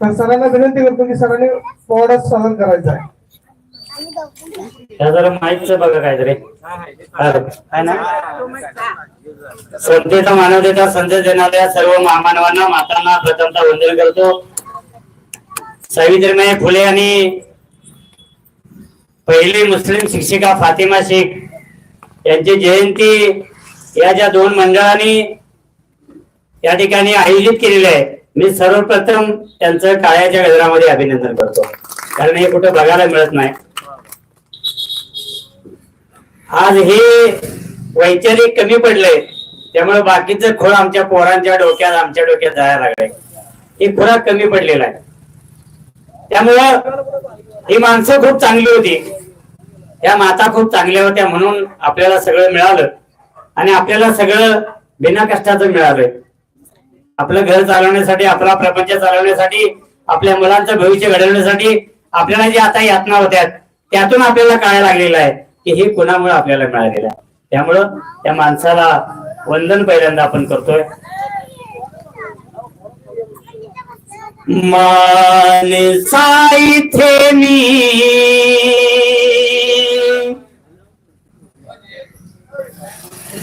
तर सरांना विनंती करतो की सरांनी पोवाडा सादर करायचा आहे. त्या जरा माहितच बघा काहीतरी. आहे ना? संतेचा मानवतेचा संदेश देणाऱ्या सर्व महामानवांना मातांना प्रथमता वंदन करतो. सावित्रीबाई फुले आणि पहिली मुस्लिम शिक्षिका फातिमा शेख यांची जयंती या ज्या दोन मंडळांनी या ठिकाणी आयोजित केलेली आहे. मी सर्वप्रथम त्यांचं काळ्याच्या गजरामध्ये अभिनंदन करतो. कारण हे कुठं बघायला मिळत नाही. आज हे वैचारिक कमी पडले त्यामुळे बाकीचं खोळ आमच्या पोरांच्या डोक्यात आमच्या डोक्यात जायला लागले हे खुराक कमी पडलेला आहे. त्यामुळं ही माणसं खूप चांगली होती. त्या माता खूप चांगल्या होत्या म्हणून आपल्याला सगळं मिळालं. आणि आपल्याला सगळं बिना कष्टाचं मिळालंय. आपलं घर चालवण्यासाठी आपला प्रपंच चालवण्यासाठी आपल्या मुलांचं भविष्य घडवण्यासाठी आपल्याला जे आता यातना होत्या त्यातून आपल्याला काय लागलेलं आहे की हे कुणामुळे आपल्याला मिळालेलं आहे? त्यामुळं त्या माणसाला वंदन पहिल्यांदा आपण करतोय. मानसा इथे मी.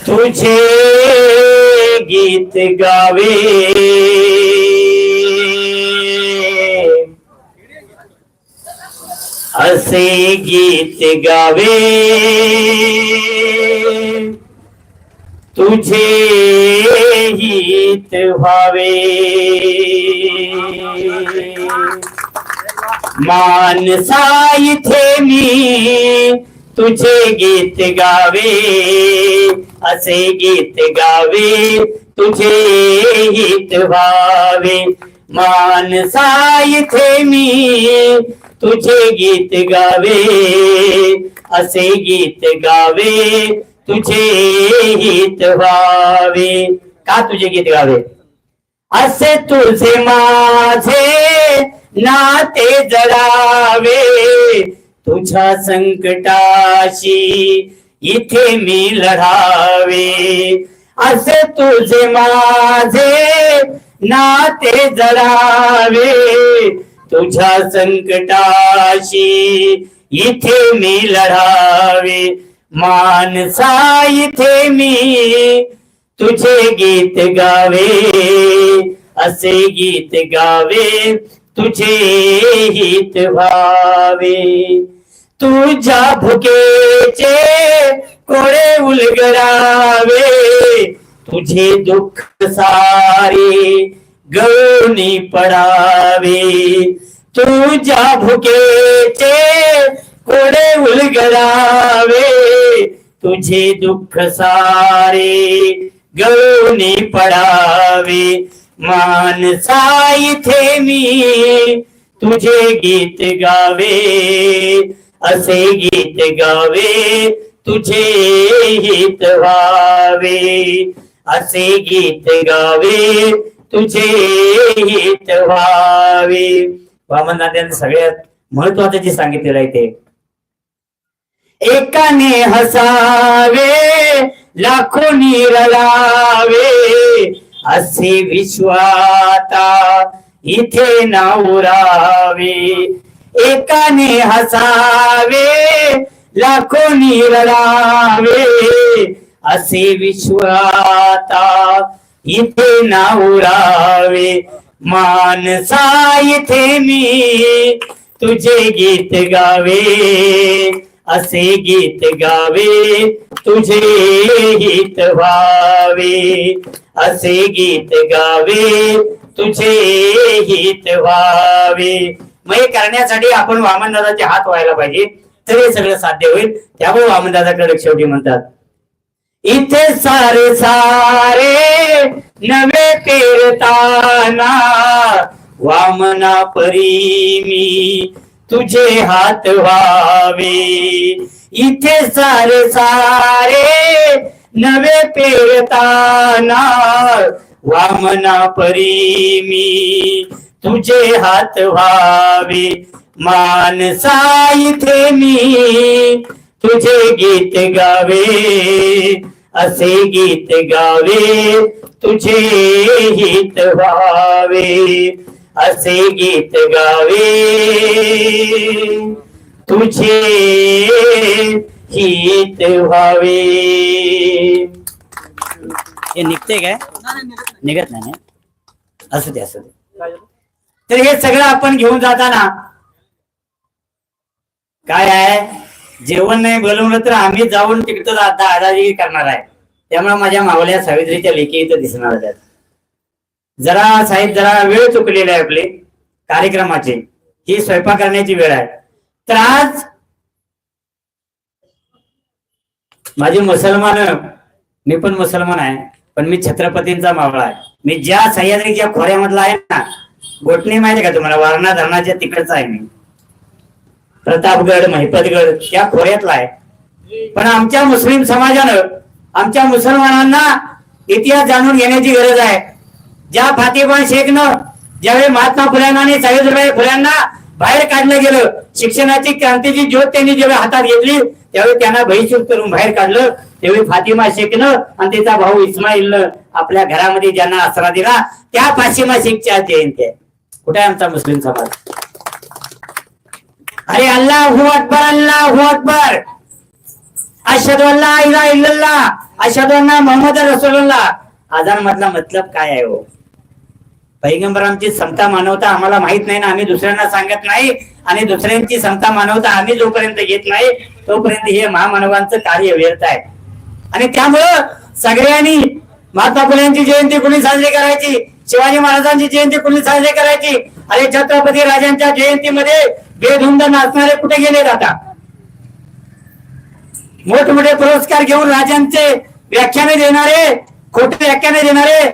तुझे गीत गावे। असे गीत गावे। तुझे हित व्हावे। मानसा इथे मी तुझे गीत गावे असे गीत गावे तुझे हित व्हावे. मानसा इथे मी तुझे गीत गावे असे गीत गावे तुझे हित व्हावे. का तुझे गीत गावे? असे तुझे माझे नाते जडावे तुझ्या संकटाशी इथे मी लढावे. असे तुझे माझे नाते जडावे तुझ्या संकटाशी इथे मी लढावे. माणसा इथे मी तुझे गीत गावे. असे गीत गावे तुझे हित व्हावे तुझ्या भुकेचे कोळे उलगडावे। तुझे दुःख सारे गळूनी पडावे। तुझ्या भुकेचे, कोडे उलगडावे। तुझे दुःख सारे गळूनी पडावे। मानसा इथे मी तुझे गीत गावे। असे गीत गावे तुझे हित व्हावे. असे गीत गावे तुझे हित व्हावे. वामनदादांनी सगळ्यात महत्वाचं जे सांगितलेलं आहे ते. एकाने हसावे लाखो निरलावे असे विश्वाता इथे नावरावे एकाने हसावे लाखोनी रडावे. असे विश्वाता इथे नावरावे मानसा इथे मी तुझे गीत गावे. असे गीत गावे तुझे गीत व्हावे. असे गीत गावे तुझे गीत व्हावे. मग हे करण्यासाठी आपण वामनदादाचे हात व्हायला पाहिजे. तर हे सगळं साध्य होईल. त्यामुळे वामनदादाकडे शेवटी म्हणतात इथे सारे सारे नवे पेरताना वामना परी मी तुझे हात व्हावे. इथे सारे सारे नवे पेरताना वामना परी मी तुझे हात व्हावे मानसा इथे मी तुझे गीत गावे, असे गीत गावे, तुझे हित व्हावे असे गीत गावे। तुझे हित व्हावे हे निघते काय? निघत नाही. असू दे असू दे. तर हे सगळं आपण घेऊन जाताना काय आहे? जेवण नाही बोलवलं तर आम्ही जाऊन तिकडं दादागिरी करणार आहे. त्यामुळे माझ्या मावल्या सावित्रीच्या लेखी इथं दिसणार आहेत. जरा साहेब जरा वेळ चुकलेला आहे आपली कार्यक्रमाची. ही स्वयंपाक करण्याची वेळ आहे. तर आज माझे मुसलमान मी पण मुसलमान आहे पण मी छत्रपतींचा मावळा आहे. मी ज्या सह्याद्रीच्या खोऱ्यामधला आहे ना गोटणी माहिती का तुम्हाला? वारणा धरणाच्या तिकडचा आहे मी. प्रतापगड महिपतगड या खोऱ्यातला आहे. पण आमच्या मुस्लिम समाजानं आमच्या मुसलमानांना इतिहास जाणून घेण्याची गरज आहे. ज्या फातेबान शेखनं ज्यावेळी महात्मा फुल्यांना आणि सावित्रीबाई फुल्यांना बाहेर काढलं गेलं शिक्षणाची क्रांतीची ज्योत त्यांनी जेव्हा हातात घेतली त्यावेळी त्यांना बहिष्कृत करून बाहेर काढलं. त्यावेळी फातिमा शेखनं आणि तिचा भाऊ इस्माईलनं आपल्या घरामध्ये ज्यांना आसरा दिला त्या फातिमा शेखच्या जयंती आहे. कुठे आहे आमचा मुस्लिम समाज? अरे अल्लाहू अकबर अल्लाहू अकबर. अशद अल्ला इला इल्लल्लाह अशहदु मोहम्मद रसोल्ला आजान मधला मतलब काय आहे हो? पैगंबरांची समता मानवता आम्हाला माहीत नाही ना आम्ही दुसऱ्यांना सांगत नाही आणि दुसऱ्यांची समता मानवता आम्ही जोपर्यंत घेत नाही तोपर्यंत हे महामानवांचं कार्य व्यर्थ आहे. आणि त्यामुळं सगळ्यांनी महात्मा फुल्यांची जयंती कुणी साजरी करायची? शिवाजी महाराजांची जयंती कुणी साजरी करायची? अरे छत्रपती राजांच्या जयंतीमध्ये बेधुंद नाचणारे कुठे गेले आता? मोठमोठे पुरस्कार घेऊन राजांचे व्याख्याने देणारे खोटे व्याख्याने देणारे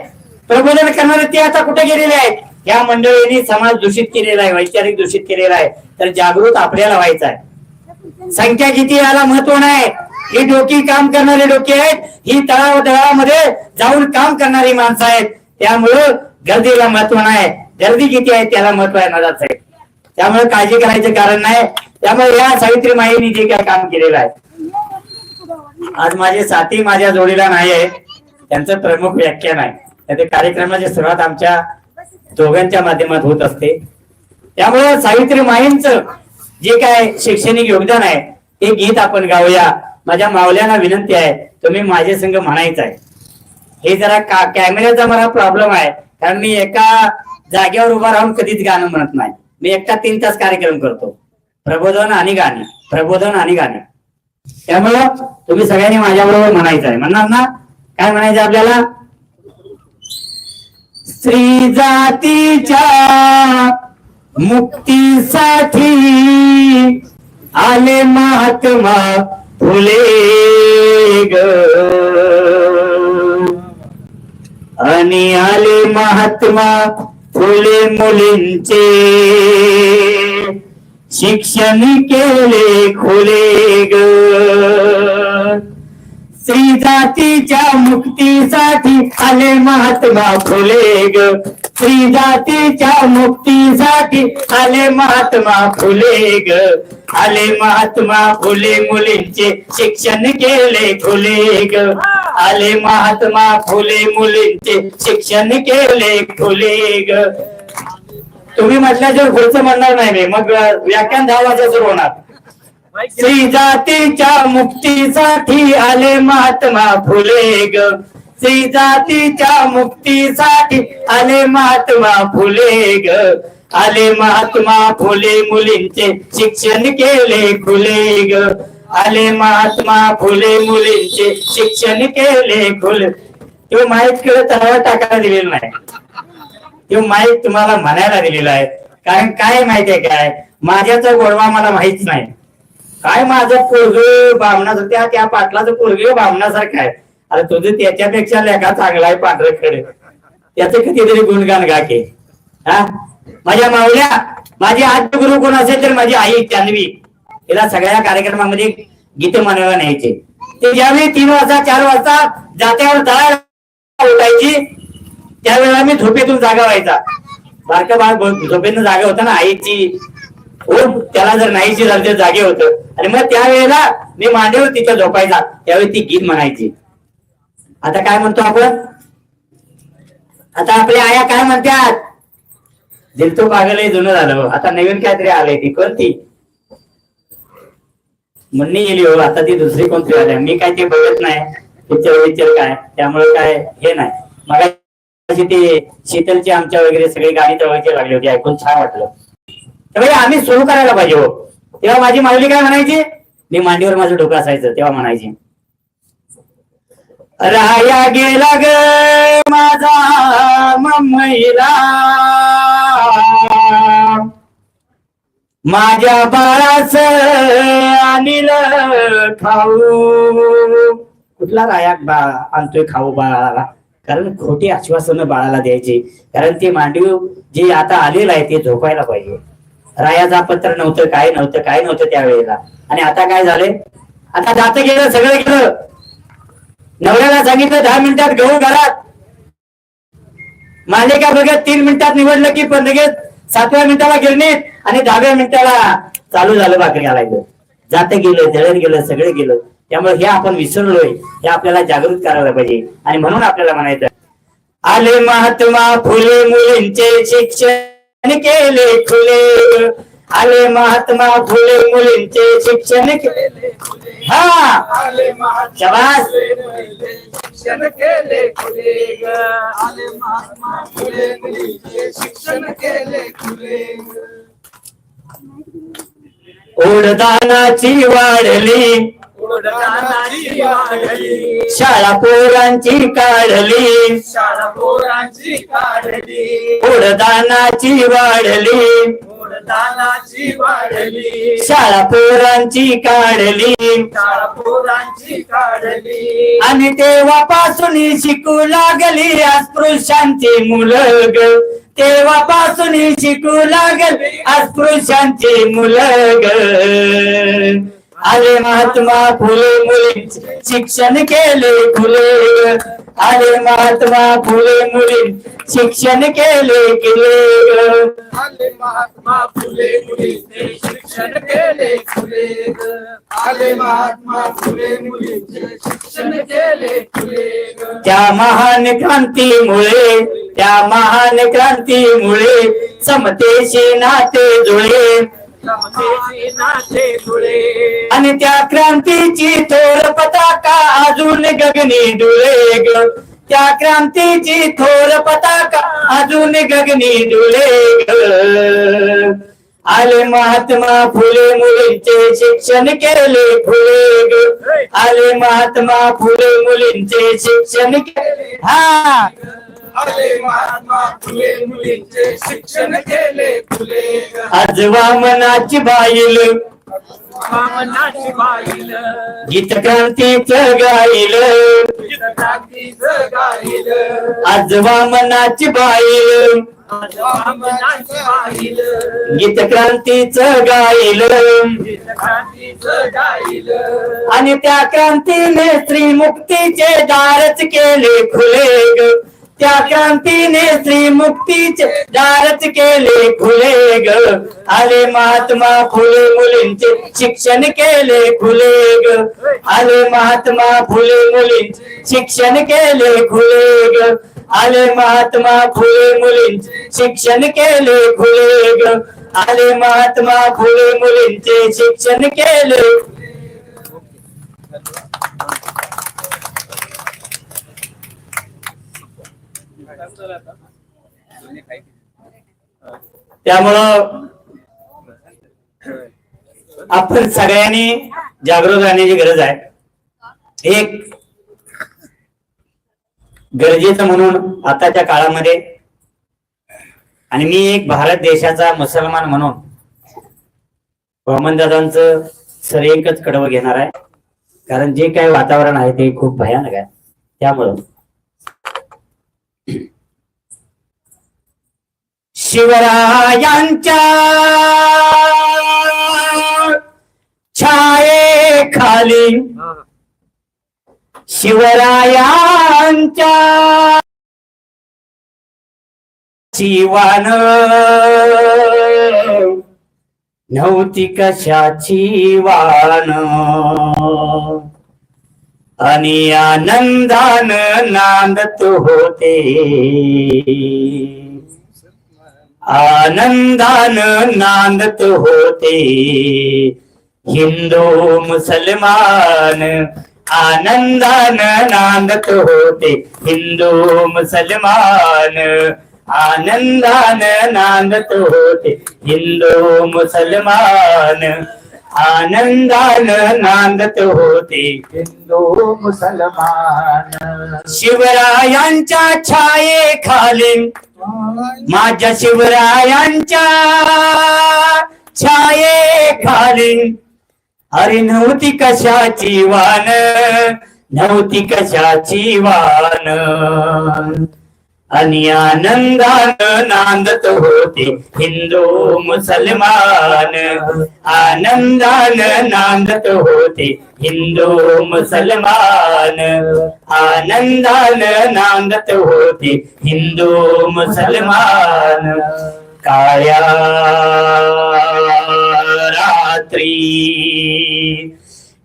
प्रबोधन करणारे ते आता कुठे गेलेले आहेत? या मंडळींनी समाज दूषित केलेला आहे वैचारिक दूषित केलेला आहे. तर जागृत आपल्याला व्हायचं आहे. संख्या किती याला महत्त्व नाही. ही डोकी काम करणारी डोकी आहेत. ही तळाव तळावामध्ये जाऊन काम करणारी माणसं आहेत. त्यामुळं गर्दीला महत्त्व नाही. गर्दी किती आहे त्याला महत्त्व आहे नदाच आहे त्यामुळे काळजी करायचं कारण नाही. त्यामुळे या सावित्री माईंनी जे काय काम केलेलं आहे. आज माझे साथी माझ्या जोडीला नाही आहे. त्यांचं प्रमुख व्याख्यान आहे. त्या ते कार्यक्रमाची सुरुवात आमच्या दोघांच्या माध्यमात होत असते. त्यामुळे सावित्री माईंचं जे काय शैक्षणिक योगदान आहे ते गीत आपण गाऊया. माझ्या मावल्यांना विनंती आहे तुम्ही माझे संघ म्हणायचं आहे. हे जरा कॅमेऱ्याचा मला प्रॉब्लेम आहे. कारण मी एका जागेवर उभा राहून कधीच गाणं म्हणत नाही. मी एकटा तीन तास कार्यक्रम करतो. प्रबोधन आणि गाणे. प्रबोधन आणि गाणे. त्यामुळं तुम्ही सगळ्यांनी माझ्याबरोबर म्हणायचं आहे. म्हणणार ना? काय म्हणायचं आपल्याला? स्त्री जातीच्या मुक्तीसाठी आले महात्मा फुले ग. आणि आले महात्मा फुले मुलींचे. शिक्षण केले खुले ग. स्त्री जातीच्या मुक्तीसाठी आले महात्मा फुले ग. स्त्री जातीच्या मुक्तीसाठी आले महात्मा फुले ग. आले महात्मा फुले मुलींचे शिक्षण केले खुले ग. आले महात्मा फुले मुलींचे शिक्षण केले खुले ग. तुम्ही म्हटल्याशिवाय पुढचं म्हणणार नाही मी मग व्याख्यान दहा वाजता सुरू होणार. श्री जातीच्या मुक्तीसाठी आले महात्मा फुले ग. श्री जातीच्या मुक्तीसाठी आले महात्मा फुले ग. आले महात्मा फुले मुलींचे शिक्षण केले खुले ग. आले महात्मा फुले मुलींचे शिक्षण केले खुले तो माहीत केलं तर टाकायला दिलेलं नाही. तो माहीत तुम्हाला म्हणायला दिलेला आहे. कारण काय माहितीये काय? माझ्याचा गोडवा मला माहीत नाही. काय माझं पोरग बामणाचं त्या त्या पाटलाचं पोरग बामणासारखं आहे. अरे तुझं त्याच्यापेक्षा लेखा चांगला आहे पांढरकडे त्याचं कितीतरी गुणगान गा के हा? माझ्या मावल्या माझी आद्य गुरु कोण असेल तर माझी आई जान्हवी तिला सगळ्या कार्यक्रमामध्ये गीत म्हणायला न्यायचे. ते ज्यावेळी तीन वाजता चार वाजता जात्यावर दळायला उठायची त्यावेळेला मी झोपेतून जागा व्हायचा. बारका बाळ झोपेतून जागा होता ना आईची. हो, त्याला जर नाहीची झाली तर जागे होत. आणि मग त्यावेळेला मी मांडीवर तिच्या झोपायचा. त्यावेळी ती गीत म्हणायची. आता काय म्हणतो आपण? आता आपल्या आया काय म्हणतात? दिल तो पागल जुनं झालं. आता नवीन काहीतरी आलंय ती कोणती म्हणणी गेली हो आता ती दुसरी कोणती आली मी काय ते बघत नाही. पिक्चर पिक्चर काय? त्यामुळे काय हे नाही. मग ते शीतलची आमच्या वगैरे सगळी गाणी जवळची लागली होती ऐकून छान वाटलं. तर म्हणजे आम्ही सुरू करायला पाहिजे हो. तेव्हा माझी माऊली काय म्हणायची? मी मांडीवर माझं डोकं असायचं तेव्हा म्हणायची. राया गेला ग माझा मैला माझ्या बाळाच अनिल खाऊ. कुठला राया बा? आणतोय खाऊ बाळाला कारण खोटी आश्वासनं बाळाला द्यायची. कारण ते मांडीव जे आता आलेलं आहे ते झोपायला पाहिजे. रायाचा पत्र नव्हतं काय नव्हतं काय नव्हतं त्यावेळेला. आणि आता काय झालंय? आता जात गेलं सगळं गेलं. नवऱ्याला सांगितलं दहा मिनिटात गहू घरात. मालिका बघत तीन मिनिटात निवडलं की पण लगेच सातव्या मिनिटाला गिरणीत आणि दहाव्या मिनिटाला चालू झालं भाकरी घालायचं. जात गेलं जळण गेलं सगळं गेलं. त्यामुळे हे आपण विसरलोय हे आपल्याला जागृत करायला पाहिजे. आणि म्हणून आपल्याला म्हणायचं आले महात्मा फुले मुलींचे शिक्षण केले खुले. आले महात्मा फुले मुलींचे शिक्षण केले हा. आले महात्मा शाबास. शिक्षण केले खुले ग. आले महात्मा फुले मुलींचे शिक्षण केले खुले. ओढदानाची वाढली. शाळा पोरांची काढली. शाळा पोरांची काढली. ओढदानाची वाढली. शाळा पोरांची काढली. शाळा पोरांची काढली. आणि तेव्हापासून शिकू लागली. अस्पृश्यांची मुलं तेव्हापासून शिकू लागल. अस्पृश्यांची मुलं ग. आले महात्मा फुले मुली. शिक्षण केले फुले आले महात्मा फुले मुली शिक्षण केले केले आले महात्मा फुले मुलींचे शिक्षण केले ग. आले महात्मा फुले मुलींचे शिक्षण केले ग. त्या महान क्रांतीमुळे त्या महान क्रांतीमुळे समतेशी नाते जुळे. आणि त्या क्रांतीची थोर पताका अजून गगनी डुळे ग. त्या क्रांतीची थोर पताका अजून गगनी डुळे ग. आले महात्मा फुले मुलींचे शिक्षण केले फुले ग. आले महात्मा फुले मुलींचे शिक्षण केले. हा. आले महात्मा फुले मुलींचे शिक्षण केले खुले ग आज वामनाची बाईल. गीत क्रांतीच गाईल गाईल आज वामनाची बाईल. गीत क्रांतीच गाईल गाईल आणि त्या क्रांतीने स्त्री मुक्तीचे दारच केले खुले ग त्या क्रांतीने स्त्री मुक्तीचे दारच केले खुले ग. आले महात्मा फुले मुलींचे शिक्षण केले खुले ग. आले महात्मा फुले मुलींचे शिक्षण केले खुले ग. आले महात्मा फुले मुलींचे शिक्षण केले खुले ग. आले महात्मा फुले मुलींचे शिक्षण केले. त्यामुळं आपण सगळ्यांनी जागृत राहण्याची गरज आहे. एक गरजेचं म्हणून आताच्या काळामध्ये आणि मी एक भारत देशाचा मुसलमान म्हणून वामनदादांचं सर एकच कडवं घेणार आहे. कारण जे काही वातावरण आहे ते खूप भयानक आहे. त्यामुळं शिवरायांच्या छाये खाली शिवरायांच्या शिवान नव्हती कशाची वाण आणि आनंदान नांदत होते. आनंदान नांदत होते. हिंदू मुसलमान आनंदान नांदत होते. हिंदू मुसलमान आनंदान नांदत होते. हिंदू मुसलमान आनंदान नांदत होते हिंदू मुसलमान. शिवरायांच्या छायेखाली माझ्या शिवरायांच्या छाये खाली. अरे नव्हती कशाची वान नव्हती कशाची वान. आणि आनंदान नांदत होते हिंदू मुसलमान. आनंदान नांदत होते हिंदू मुसलमान. आनंदान नांदत होते हिंदू मुसलमान. काळ्या रात्री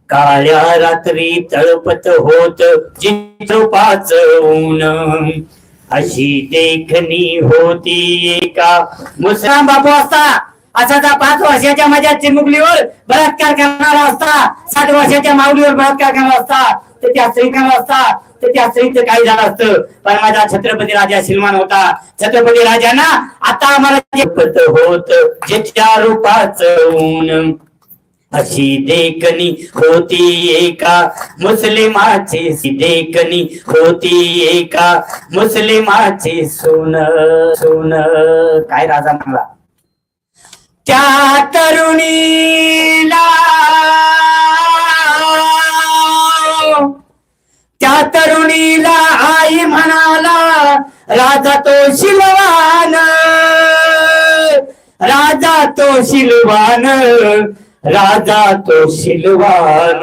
काळ्या रात्री तळपत होत चित्रपाच ऊन. अशी देखणी होती का मुसलमान बापू असता असा त्या पाच वर्षाच्या माझ्या चिमुकलीवर बलात्कार करणारा असता. सात वर्षाच्या माऊलीवर बलात्कार करणारा असता. तर त्या स्त्रीकडे असता? तर त्या स्त्रीचं काही झालं असतं. पण माझा छत्रपती राजा श्रीमान होता. छत्रपती राजांना आता आम्हाला जपत होत ज्याच्या रूपाच ऊन अशी देखणी होती एका मुस्लिमाची देखणी होती एका मुस्लिमाची. सुन सुन काय राजा म्हणला? त्या तरुणीला त्या तरुणीला आई म्हणाला राजा तो शिलवान राजा तो शिलवान राजा तो शिलवान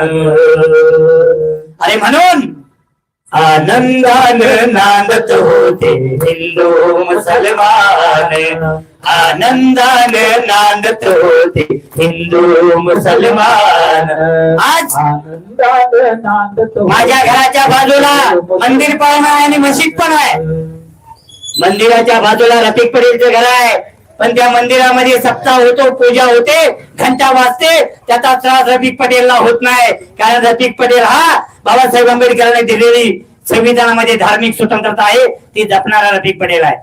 अरे म्हणून आनंदान नांदत होते हिंदू मुसलमान. आनंदान नांदत होते हिंदू मुसलमान. आज माझ्या घराच्या बाजूला मंदिर पण आहे आणि मशीद पण आहे. मंदिराच्या बाजूला रफिक पटेलचं घर आहे. पण त्या मंदिरामध्ये सप्ताह होतो पूजा होते घंटा वाजते त्याचा त्रास रफिक पटेलला होत नाही. कारण रफिक पटेल हा बाबासाहेब आंबेडकरांनी दिलेली संविधानामध्ये धार्मिक स्वतंत्रता आहे ती जपणारा रफिक पटेल आहे.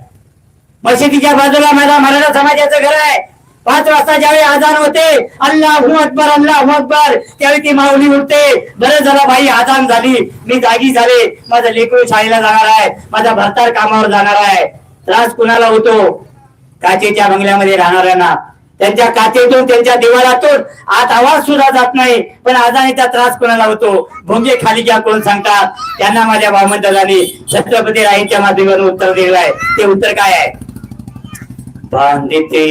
मशिदीच्या बाजूला माझा मराठा समाजाचं घर आहे. पाच वाजता ज्यावेळी आजान होते अल्ला अकबर अल्लाह अकबर त्यावेळी ती माऊली उठते. बरं झालं भाई आजान झाली. मी जागी झाले. माझं लेकरू शाळेला जाणार आहे. माझा भरतार कामावर जाणार आहे. त्रास कुणाला होतो? काचेच्या बंगल्यामध्ये राहणाऱ्यांना त्यांच्या काचेतून त्यांच्या दिवाळातून आत आवाज सुद्धा जात नाही पण आजानीचा त्रास कोणाला होतो? भोंगे खाली घ्या कोण सांगतात? त्यांना माझ्या वामनदादांनी छत्रपती राईंच्या माध्यमातून उत्तर दिलं आहे. ते उत्तर काय आहे? बांधिते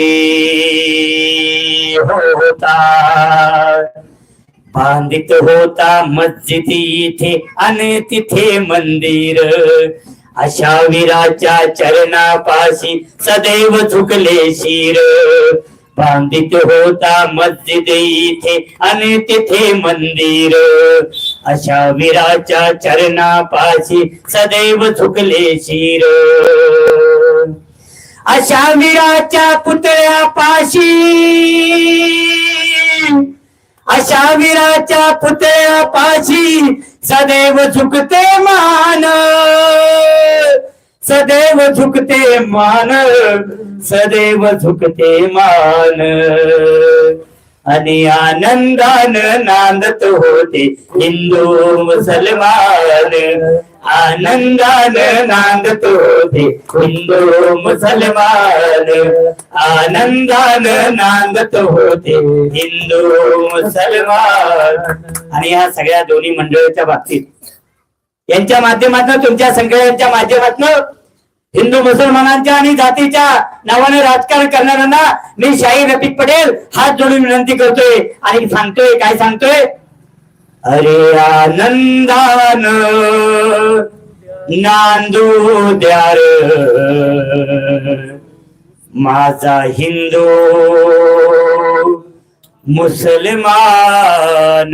होता. बांधित होता मस्जिद इथे आणि तिथे मंदिर. अशा वीराच्या चरणापाशी सदैव झुकले शिर. बांधित होता मस्जिद इथे आणि तिथे मंदिर. अशा वीराच्या चरणापाशी सदैव झुकले शिर. अशा वीराच्या पुतळ्यापाशी अशा वीराच्या पुतळ्यापाशी सदैव झुकते मान. सदैव झुकते मान. सदैव झुकते मान. आणि आनंदान नांदत होते हिंदू मुसलमान. आनंदान नांदत होते हिंदू मुसलमान आनंदान नांदत होते हिंदू मुसलमान आणि या सगळ्या दोन्ही मंडळाच्या बाबतीत. यांच्या माध्यमातून तुमच्या संघटनांच्या माध्यमातून हिंदू मुसलमानांच्या आणि जातीच्या नावाने राजकारण करणाऱ्यांना मी शाही रफिक पटेल हात जोडून विनंती करतोय आणि सांगतोय काय सांगतोय? अरे आनंदान नांदू द्यार. माझा हिंदू मुसलमान.